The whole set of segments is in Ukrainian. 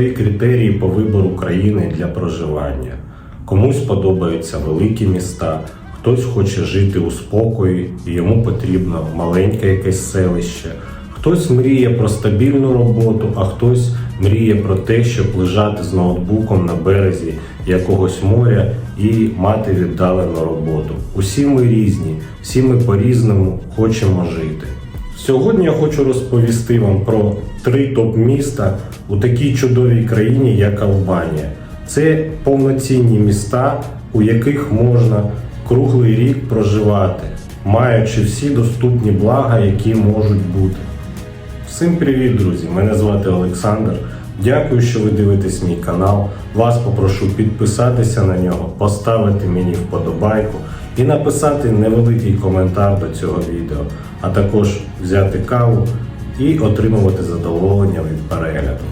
свої критерії по вибору країни для проживання. Комусь подобаються великі міста, хтось хоче жити у спокої і йому потрібно маленьке якесь селище. Хтось мріє про стабільну роботу, а хтось мріє про те, щоб лежати з ноутбуком на березі якогось моря і мати віддалену роботу. Усі ми різні, всі ми по-різному хочемо жити. Сьогодні я хочу розповісти вам про три топ-міста у такій чудовій країні, як Албанія. Це повноцінні міста, у яких можна круглий рік проживати, маючи всі доступні блага, які можуть бути. Всім привіт, друзі! Мене звати Олександр. Дякую, що ви дивитесь мій канал. Вас попрошу підписатися на нього, поставити мені вподобайку і написати невеликий коментар до цього відео, а також взяти каву і отримувати задоволення від перегляду.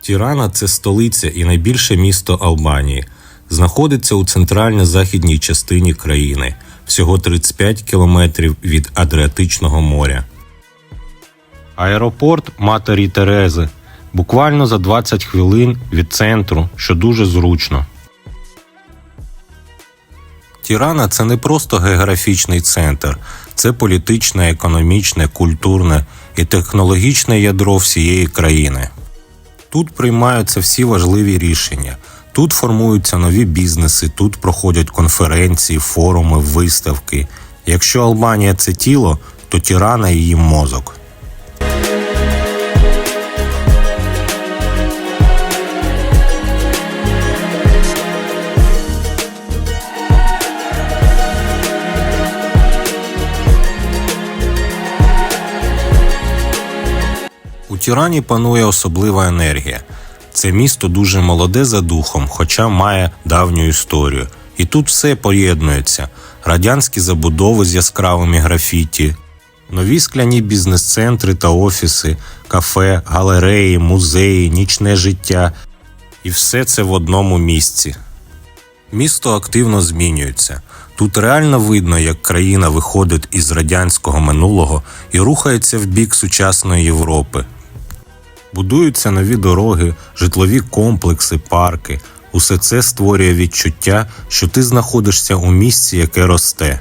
Тірана це столиця і найбільше місто Албанії. Знаходиться у центрально-західній частині країни, всього 35 кілометрів від Адріатичного моря. Аеропорт Матері Терези буквально за 20 хвилин від центру, що дуже зручно. Тірана це не просто географічний центр, це політичне, економічне, культурне і технологічне ядро всієї країни. Тут приймаються всі важливі рішення. Тут формуються нові бізнеси, тут проходять конференції, форуми, виставки. Якщо Албанія це тіло, то Тірана її мозок. У Тірані панує особлива енергія. Це місто дуже молоде за духом, хоча має давню історію. І тут все поєднується: радянські забудови з яскравими графіті, нові скляні бізнес-центри та офіси, кафе, галереї, музеї, нічне життя. І все це в одному місці. Місто активно змінюється. Тут реально видно, як країна виходить із радянського минулого і рухається в бік сучасної Європи. Будуються нові дороги, житлові комплекси, парки. Усе це створює відчуття, що ти знаходишся у місці, яке росте.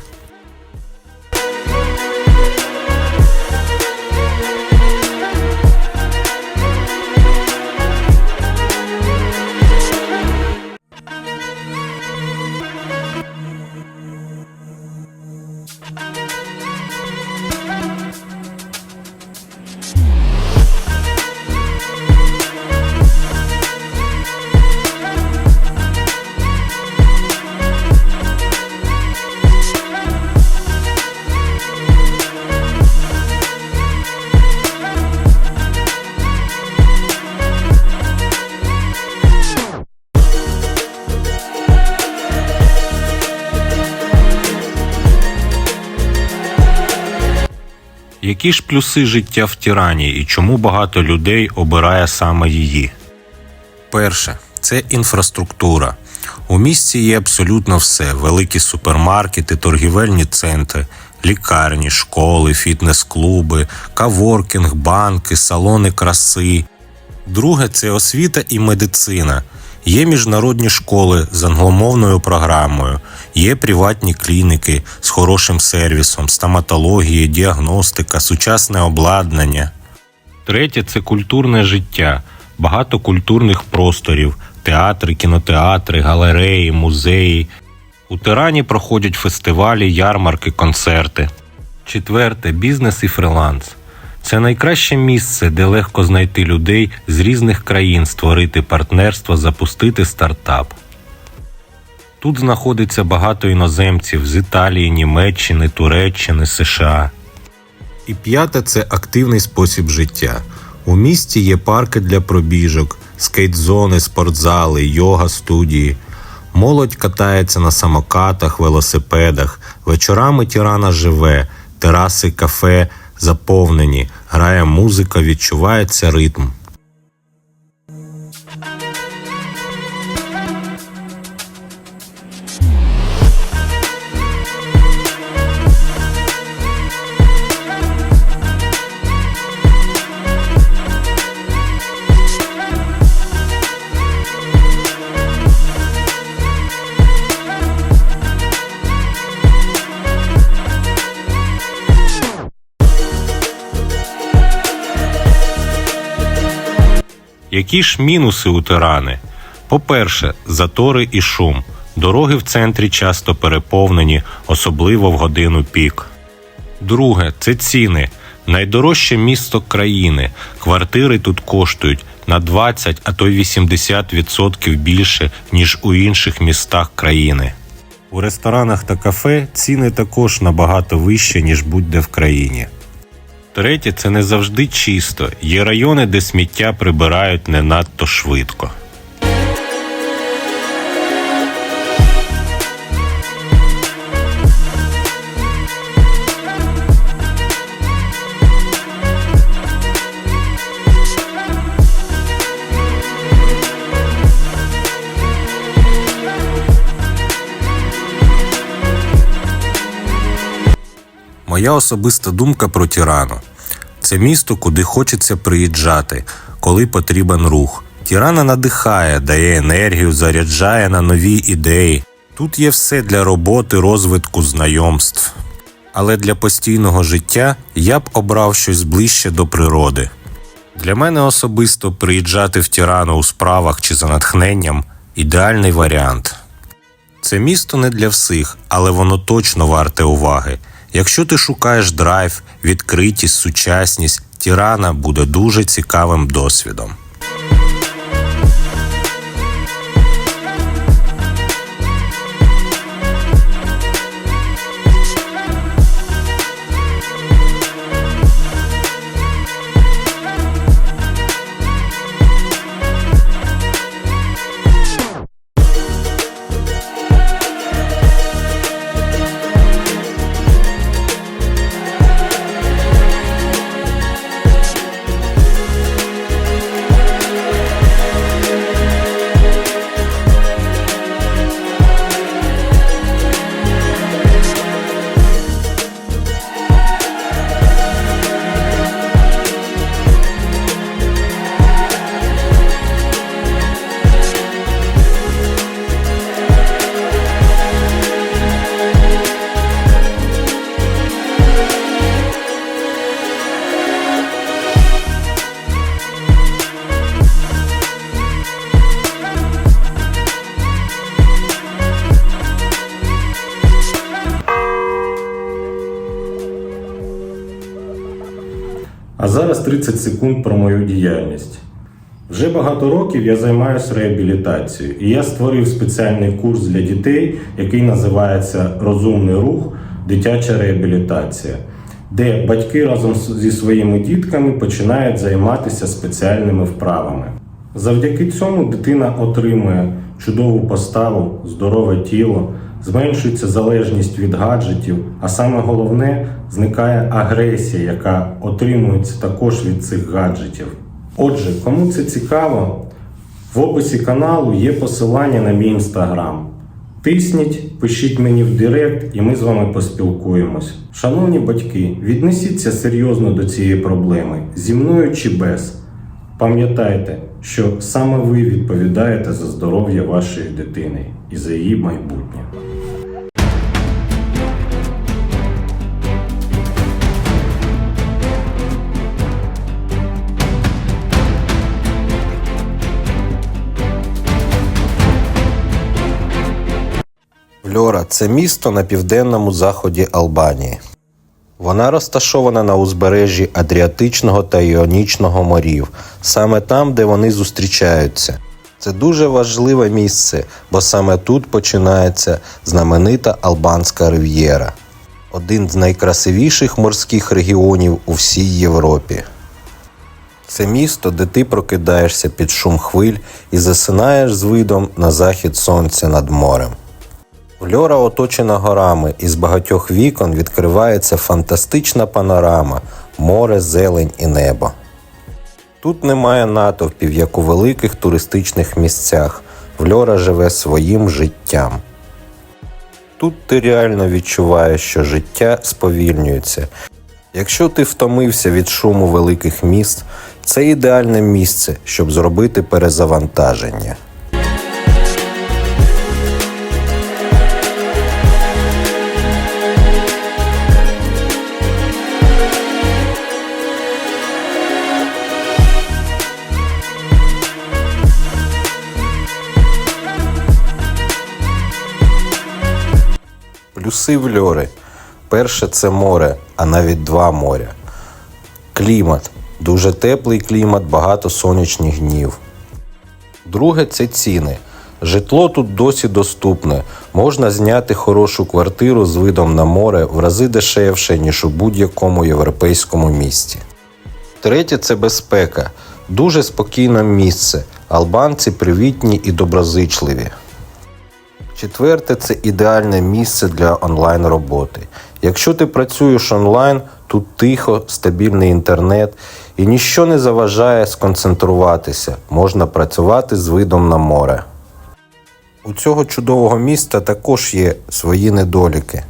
Які ж плюси життя в Тірані і чому багато людей обирає саме її? Перше це інфраструктура. У місті є абсолютно все: великі супермаркети, торгівельні центри, лікарні, школи, фітнес-клуби, каворкінг, банки, салони краси. Друге це освіта і медицина. Є міжнародні школи з англомовною програмою, є приватні клініки з хорошим сервісом, стоматологія, діагностика, сучасне обладнання. Третє це культурне життя, багато культурних просторів, театри, кінотеатри, галереї, музеї. У Тирані проходять фестивалі, ярмарки, концерти. Четверте бізнес і фриланс. Це найкраще місце, де легко знайти людей з різних країн, створити партнерство, запустити стартап. Тут знаходиться багато іноземців з Італії, Німеччини, Туреччини, США. І п'яте це активний спосіб життя. У місті є парки для пробіжок, скейт-зони, спортзали, йога студії. Молодь катається на самокатах, велосипедах. Вечорами Тірана живе, тераси кафе заповнені, грає музика, відчувається ритм. Які ж мінуси у Тирани? По-перше, затори і шум. Дороги в центрі часто переповнені, особливо в годину пік. Друге це ціни. Найдорожче місто країни. Квартири тут коштують на 20, а то й 80% більше, ніж у інших містах країни. У ресторанах та кафе ціни також набагато вищі, ніж будь-де в країні. Третє це не завжди чисто. Є райони, де сміття прибирають не надто швидко. Моя особиста думка про Тірану. Це місто, куди хочеться приїжджати, коли потрібен рух. Тірана надихає, дає енергію, заряджає на нові ідеї. Тут є все для роботи, розвитку, знайомств. Але для постійного життя я б обрав щось ближче до природи. Для мене особисто приїжджати в Тірану у справах чи за натхненням ідеальний варіант. Це місто не для всіх, але воно точно варте уваги. Якщо ти шукаєш драйв, відкритість, сучасність, Тірана буде дуже цікавим досвідом. Зараз 30 секунд про мою діяльність. Вже багато років я займаюся реабілітацією, і я створив спеціальний курс для дітей, який називається Розумний рух, дитяча реабілітація, де батьки разом зі своїми дітками починають займатися спеціальними вправами. Завдяки цьому дитина отримує чудову поставу, здорове тіло, зменшується залежність від гаджетів, а саме головне зникає агресія, яка отримується також від цих гаджетів. Отже, кому це цікаво, в описі каналу є посилання на мій інстаграм. Тисніть, пишіть мені в Директ, і ми з вами поспілкуємось. Шановні батьки, віднесіться серйозно до цієї проблеми, зі мною чи без. Пам'ятайте, що саме ви відповідаєте за здоров'я вашої дитини і за її майбутнє. Льора це місто на південному заході Албанії. Вона розташована на узбережжі Адріатичного та Іонічного морів, саме там, де вони зустрічаються. Це дуже важливе місце, бо саме тут починається знаменита Албанська рив'єра, один з найкрасивіших морських регіонів у всій Європі. Це місто, де ти прокидаєшся під шум хвиль і засинаєш з видом на захід сонця над морем. Льора оточена горами, і з багатьох вікон відкривається фантастична панорама, море, зелень і небо. Тут немає натовпів, як у великих туристичних місцях. Вльора живе своїм життям. Тут ти реально відчуваєш, що життя сповільнюється. Якщо ти втомився від шуму великих міст, це ідеальне місце, щоб зробити перезавантаження. Плюси Вльори. Перше це море, а навіть два моря. Клімат. Дуже теплий клімат, багато сонячних днів. Друге це ціни. Житло тут досі доступне. Можна зняти хорошу квартиру з видом на море в рази дешевше, ніж у будь-якому європейському місті. Третє це безпека. Дуже спокійне місце. Албанці привітні і доброзичливі. Четверте це ідеальне місце для онлайн роботи. Якщо ти працюєш онлайн, тут тихо, стабільний інтернет і ніщо не заважає сконцентруватися. Можна працювати з видом на море. У цього чудового міста також є свої недоліки.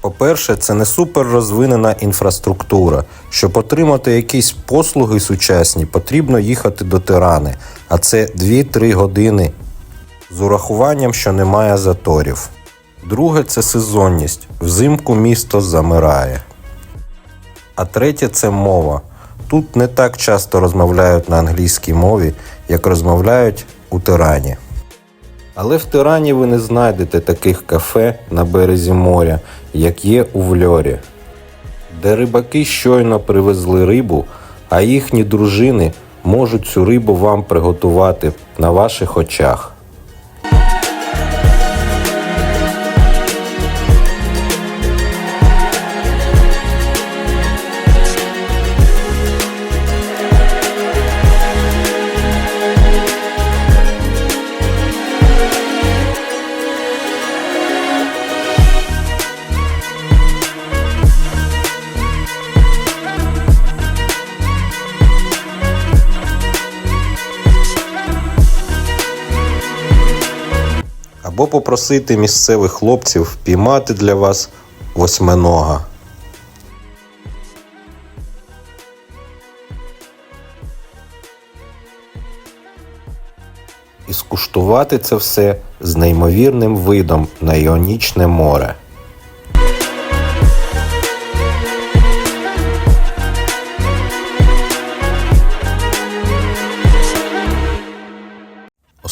По-перше, це не супер розвинена інфраструктура. Щоб отримати якісь послуги сучасні, потрібно їхати до Тирани, а це 2-3 години з урахуванням, що немає заторів. Друге це сезонність. Взимку місто замирає. А третє це мова. Тут не так часто розмовляють на англійській мові, як розмовляють у Тирані. Але в Тирані ви не знайдете таких кафе на березі моря, як є у Вльорі, де рибаки щойно привезли рибу, а їхні дружини можуть цю рибу вам приготувати на ваших очах. Попросити місцевих хлопців піймати для вас восьминога. І скуштувати це все з неймовірним видом на Іонічне море.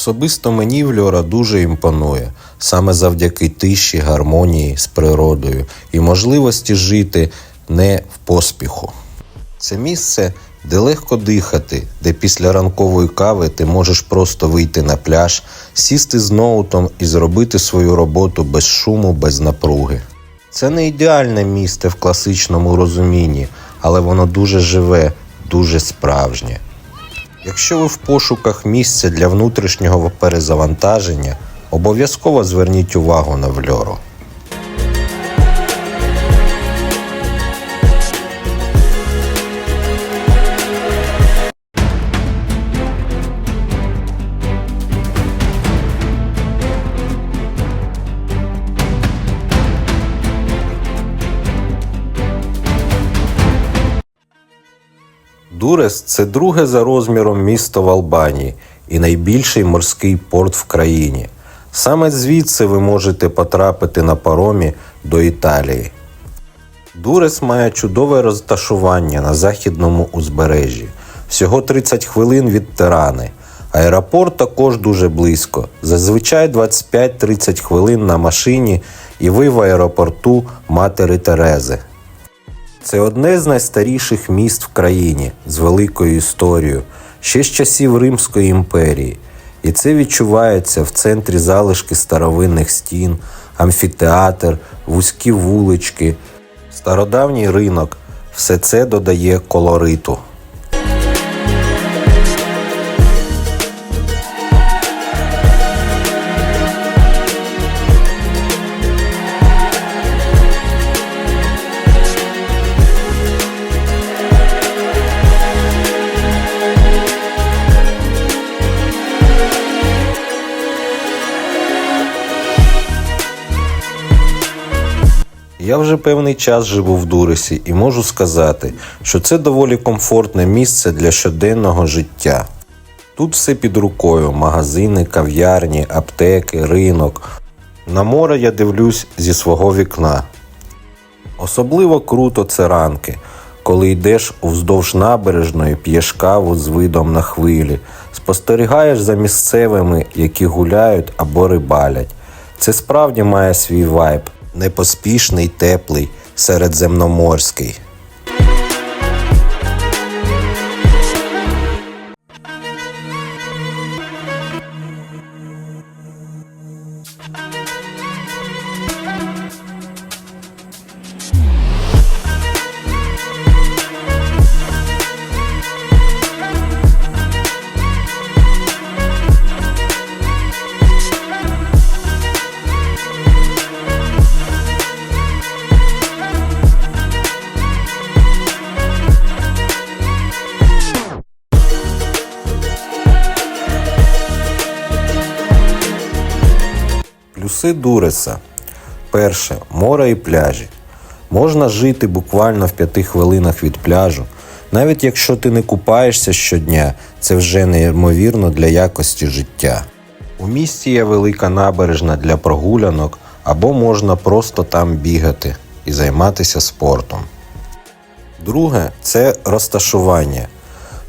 Особисто мені Вльора дуже імпонує саме завдяки тиші, гармонії з природою і можливості жити не в поспіху. Це місце, де легко дихати, де після ранкової кави ти можеш просто вийти на пляж, сісти з ноутом і зробити свою роботу без шуму, без напруги. Це не ідеальне місце в класичному розумінні, але воно дуже живе, дуже справжнє. Якщо ви в пошуках місця для внутрішнього перезавантаження, обов'язково зверніть увагу на Вльору. Дурес це друге за розміром місто в Албанії і найбільший морський порт в країні. Саме звідси ви можете потрапити на паромі до Італії. Дурес має чудове розташування на західному узбережжі, всього 30 хвилин від Тирани. Аеропорт також дуже близько, зазвичай 25-30 хвилин на машині, і ви в аеропорту Матери Терези. Це одне з найстаріших міст в країні з великою історією, ще з часів Римської імперії. І це відчувається в центрі залишки старовинних стін, амфітеатр, вузькі вулички, стародавній ринок. Все це додає колориту. Я вже певний час живу в Дуресі і можу сказати, що це доволі комфортне місце для щоденного життя. Тут все під рукою: магазини, кав'ярні, аптеки, ринок. На море я дивлюсь зі свого вікна. Особливо круто це ранки, коли йдеш уздовж набережної, п'єш каву з видом на хвилі, спостерігаєш за місцевими, які гуляють або рибалять. Це справді має свій вайб. Непоспішний, теплий, середземноморський. Плюси Дуреса. Перше море і пляжі. Можна жити буквально в п'яти хвилинах від пляжу. Навіть якщо ти не купаєшся щодня, це вже неймовірно для якості життя. У місті є велика набережна для прогулянок, або можна просто там бігати і займатися спортом. Друге це розташування.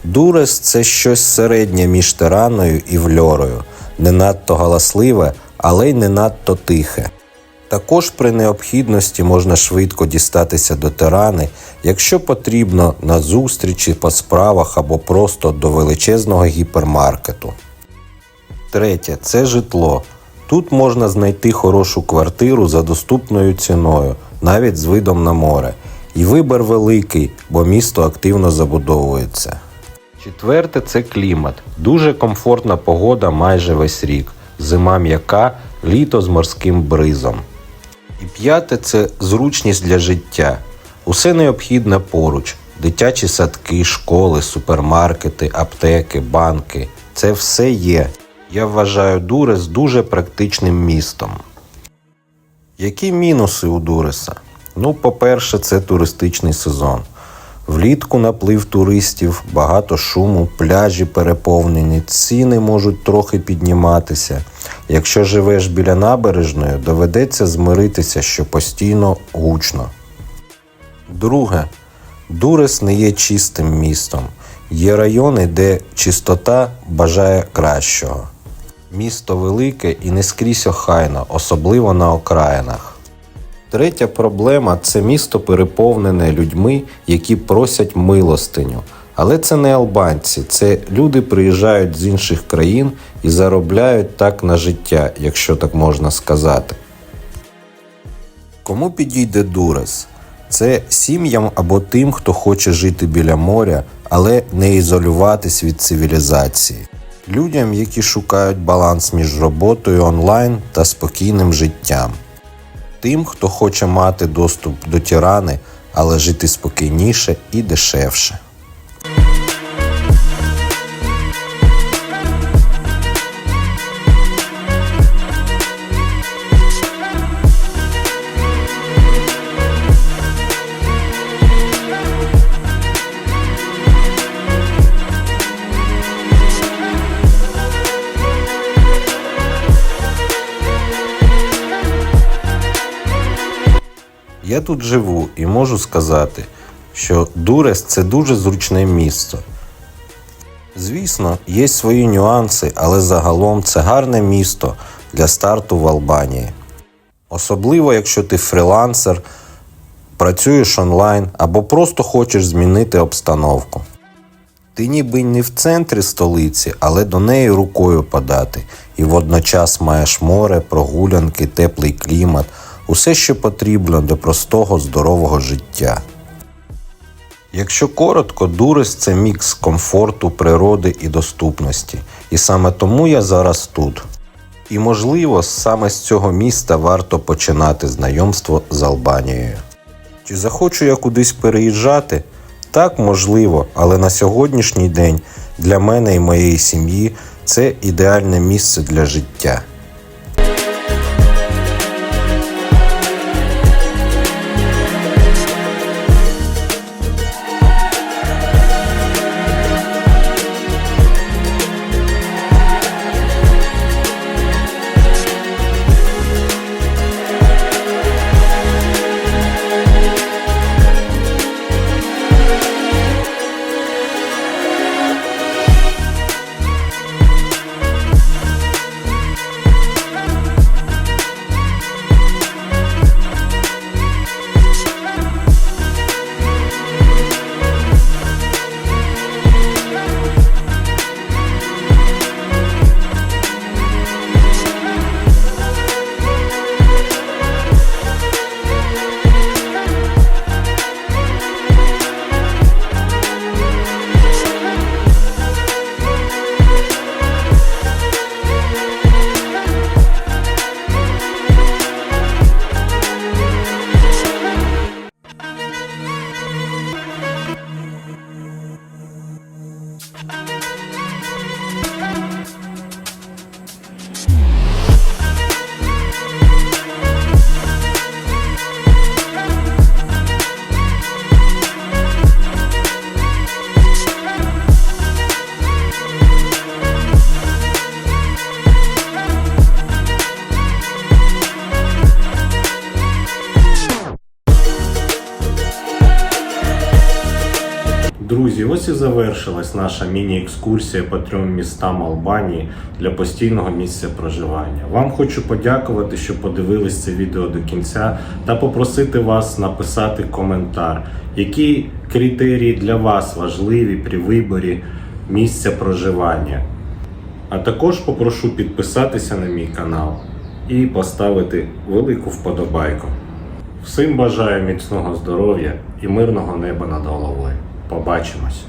Дурес це щось середнє між тираною і вльорою, не надто галасливе, але й не надто тихе. Також при необхідності можна швидко дістатися до тирани, якщо потрібно на зустрічі по справах або просто до величезного гіпермаркету. Третє це житло. Тут можна знайти хорошу квартиру за доступною ціною, навіть з видом на море. І вибір великий, бо місто активно забудовується. Четверте це клімат. Дуже комфортна погода майже весь рік. Зима м'яка, літо з морським бризом. І п'яте це зручність для життя. Усе необхідне поруч: дитячі садки, школи, супермаркети, аптеки, банки. Це все є. Я вважаю Дурес дуже практичним містом. Які мінуси у Дуреса? Ну, по-перше, це туристичний сезон. Влітку наплив туристів, багато шуму, пляжі переповнені, ціни можуть трохи підніматися. Якщо живеш біля набережної, доведеться змиритися, що постійно гучно. Друге, Дурес не є чистим містом. Є райони, де чистота бажає кращого. Місто велике і не скрізь охайно, особливо на окраїнах. Третя проблема це місто переповнене людьми, які просять милостиню. Але це не албанці, це люди приїжджають з інших країн і заробляють так на життя, якщо так можна сказати. Кому підійде Дурес? Це сім'ям або тим, хто хоче жити біля моря, але не ізолюватись від цивілізації. Людям, які шукають баланс між роботою онлайн та спокійним життям. Тим, хто хоче мати доступ до тірани, але жити спокійніше і дешевше. Я тут живу і можу сказати, що Дурес це дуже зручне місто. Звісно, є свої нюанси, але загалом це гарне місто для старту в Албанії. Особливо, якщо ти фрілансер, працюєш онлайн або просто хочеш змінити обстановку. Ти ніби не в центрі столиці, але до неї рукою подати, і водночас маєш море, прогулянки, теплий клімат, усе, що потрібно для простого здорового життя. Якщо коротко, Дурес це мікс комфорту, природи і доступності. І саме тому я зараз тут. І можливо, саме з цього міста варто починати знайомство з Албанією. Чи захочу я кудись переїжджати? Так, можливо, але на сьогоднішній день для мене і моєї сім'ї це ідеальне місце для життя. Друзі, ось і завершилась наша міні-екскурсія по трьом містам Албанії для постійного місця проживання. Вам хочу подякувати, що подивились це відео до кінця, та попросити вас написати коментар, які критерії для вас важливі при виборі місця проживання. А також попрошу підписатися на мій канал і поставити велику вподобайку. Всім бажаю міцного здоров'я і мирного неба над головою. Побачимось!